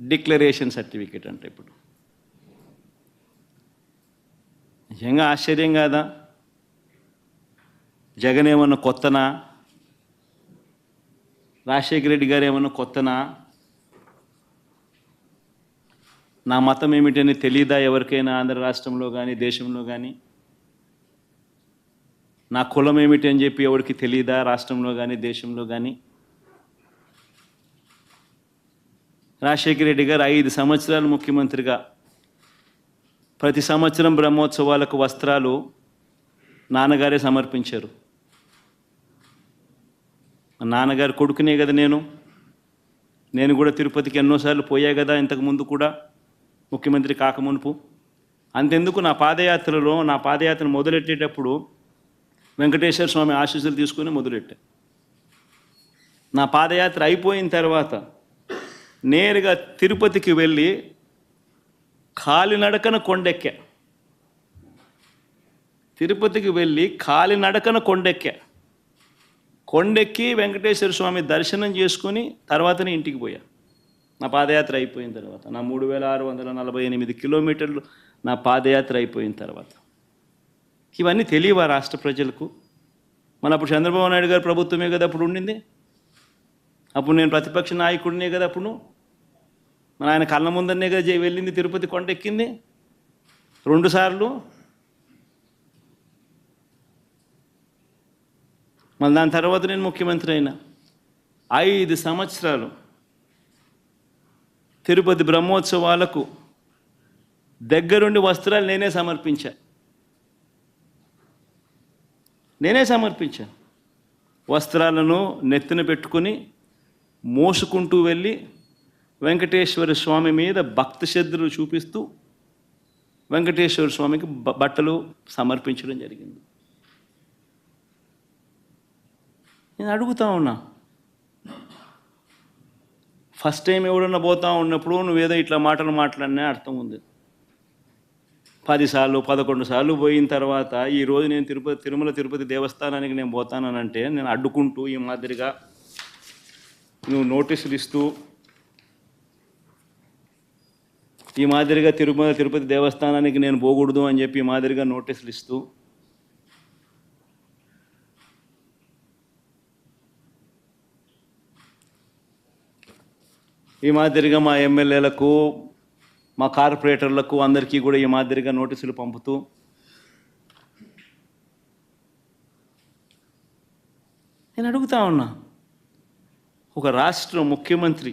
Declaration certificate అంటే ఇప్పుడు. నిజంగా ఆశ్చర్యం కాదా? జగన్ ఏమన్నా కొత్తనా? రాజశేఖర రెడ్డి గారు ఏమన్నా కొత్తనా? నా మతం ఏమిటని తెలియదా ఎవరికైనా ఆంధ్ర రాష్ట్రంలో కానీ దేశంలో కానీ నా కులం ఏమిటి అని చెప్పి ఎవరికి తెలియదా రాష్ట్రంలో కానీ దేశంలో కానీ రాజశేఖర రెడ్డి గారు ఐదు సంవత్సరాలు ముఖ్యమంత్రిగా. ప్రతి సంవత్సరం బ్రహ్మోత్సవాలకు వస్త్రాలు నాన్నగారే సమర్పించారు. మా నాన్నగారు కొడుకునే కదా నేను. నేను కూడా తిరుపతికి ఎన్నోసార్లు పోయా కదా ఇంతకు ముందు కూడా ముఖ్యమంత్రి కాకమునుపు అంతెందుకు నా పాదయాత్రలో నా పాదయాత్ర మొదలెట్టేటప్పుడు వెంకటేశ్వర స్వామి ఆశీస్సులు తీసుకుని మొదలెట్టా. నా పాదయాత్ర అయిపోయిన తర్వాత నేరుగా తిరుపతికి వెళ్ళి కాలినడకన కొండెక్కా. తిరుపతికి వెళ్ళి కాలినడకన కొండెక్కా. కొండెక్కి వెంకటేశ్వర స్వామి దర్శనం చేసుకుని తర్వాతనే ఇంటికి పోయా. నా పాదయాత్ర అయిపోయిన తర్వాత నా మూడు వేల ఆరు వందల నలభై ఎనిమిది కిలోమీటర్లు నా పాదయాత్ర అయిపోయిన తర్వాత. ఇవన్నీ తెలియవా రాష్ట్ర ప్రజలకు? మన అప్పుడు చంద్రబాబు నాయుడు గారు ప్రభుత్వమే కదా అప్పుడు ఉండింది? అప్పుడు నేను ప్రతిపక్ష నాయకుడినే కదా అప్పుడు? మన ఆయన కళ్ళ ముందరనే కదా వెళ్ళింది తిరుపతి కొండ ఎక్కింది. రెండుసార్లు మళ్ళీ దాని తర్వాత నేను ముఖ్యమంత్రి అయినా. ఐదు సంవత్సరాలు తిరుపతి బ్రహ్మోత్సవాలకు దగ్గరుండి వస్త్రాలు నేనే సమర్పించా. నేనే సమర్పించాను వస్త్రాలను నెత్తిన పెట్టుకుని మోసుకుంటూ వెళ్ళి వెంకటేశ్వర స్వామి మీద భక్తి శ్రద్ధలు చూపిస్తూ వెంకటేశ్వర స్వామికి బట్టలు సమర్పించడం జరిగింది. నేను అడుగుతా ఉన్నా ఫస్ట్ టైం ఎవడన్నా పోతా ఉన్నప్పుడు నువ్వేదో ఇట్లా మాటలు మాట్లాడినా అర్థం ఉంది. పదిసార్లు పదకొండు సార్లు పోయిన తర్వాత ఈరోజు నేను తిరుపతి తిరుమల తిరుపతి దేవస్థానానికి నేను పోతానంటే నేను అడ్డుకుంటూ ఈ మాదిరిగా నువ్వు నోటీసులు ఇస్తూ ఈ మాదిరిగా తిరుమల తిరుపతి దేవస్థానానికి నేను పోకూడదు అని చెప్పి ఈ మాదిరిగా నోటీసులు ఇస్తూ ఈ మాదిరిగా మా ఎమ్మెల్యేలకు మా కార్పొరేటర్లకు అందరికీ కూడా ఈ మాదిరిగా నోటీసులు పంపుతూ నేను అడుగుతా ఉన్నా ఒక రాష్ట్ర ముఖ్యమంత్రి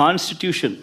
Constitution.